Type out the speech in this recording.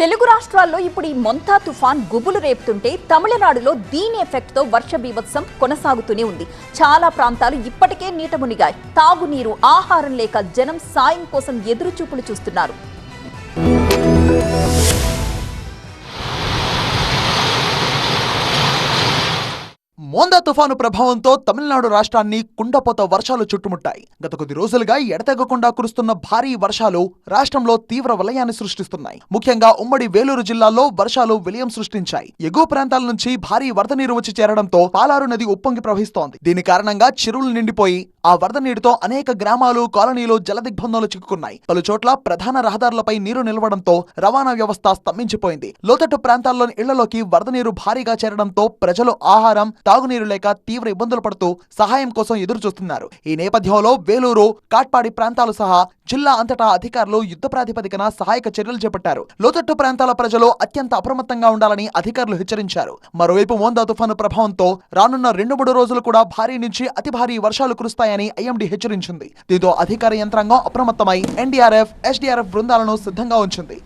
తెలుగు రాష్ట్రాల్లో ఇప్పుడు ఈ మొంతా తుఫాన్ గుబులు రేపుతుంటే తమిళనాడులో దీని ఎఫెక్ట్తో వర్ష బీభత్సం కొనసాగుతూనే ఉంది. చాలా ప్రాంతాలు ఇప్పటికే నీట మునిగాయి. తాగునీరు ఆహారం లేక జనం సాయం కోసం ఎదురుచూపులు చూస్తున్నారు. మోందా తుఫాను ప్రభావంతో తమిళనాడు రాష్ట్రాన్ని కుండపోత వర్షాలు చుట్టుముట్టాయి. గత కొద్ది రోజులుగా ఎడతెగకుండా కురుస్తున్న భారీ వర్షాలు రాష్ట్రంలో తీవ్ర వలయాన్ని సృష్టిస్తున్నాయి. ముఖ్యంగా ఉమ్మడి వేలూరు జిల్లాలో వర్షాలు విలయం సృష్టించాయి. ఎగువ ప్రాంతాల నుంచి భారీ వరద నీరు వచ్చి చేరడంతో పాలారు నది ఉప్పొంగి ప్రవహిస్తోంది. దీని కారణంగా చెరువులు నిండిపోయి ఆ వరద నీటితో అనేక గ్రామాలు కాలనీలు జలదిగ్బంధంలో చిక్కుకున్నాయి. పలు చోట్ల ప్రధాన రహదారులపై నీరు నిలవడంతో రవాణా వ్యవస్థ స్తంభించిపోయింది. లోతట్టు ప్రాంతాల్లోని ఇళ్ళలోకి వరద నీరు భారీగా చేరడంతో ప్రజలు ఆహారం తాగు తాగునీరు లేక తీవ్ర ఇబ్బందులు పడుతూ సహాయం కోసం ఎదురు చూస్తున్నారు ఈ నేపథ్యంలో వేలూరు కాట్పాడి ప్రాంతాలు సహా జిల్లా అంతటా అధికారులు యుద్ధ ప్రాతిపదికన సహాయక చర్యలు చేపట్టారు. లోతట్టు ప్రాంతాల ప్రజలు అత్యంత అప్రమత్తంగా ఉండాలని అధికారులు హెచ్చరించారు. మరోవైపు మోందా తుఫాను ప్రభావంతో రానున్న రెండు మూడు రోజులు కూడా భారీ నుంచి అతి భారీ వర్షాలు కురుస్తాయని ఐఎండీ హెచ్చరించింది. దీంతో అధికార యంత్రాంగం అప్రమత్తమై ఎన్డీఆర్ఎఫ్ ఎస్డీఆర్ఎఫ్ బృందాలను సిద్ధంగా ఉంచింది.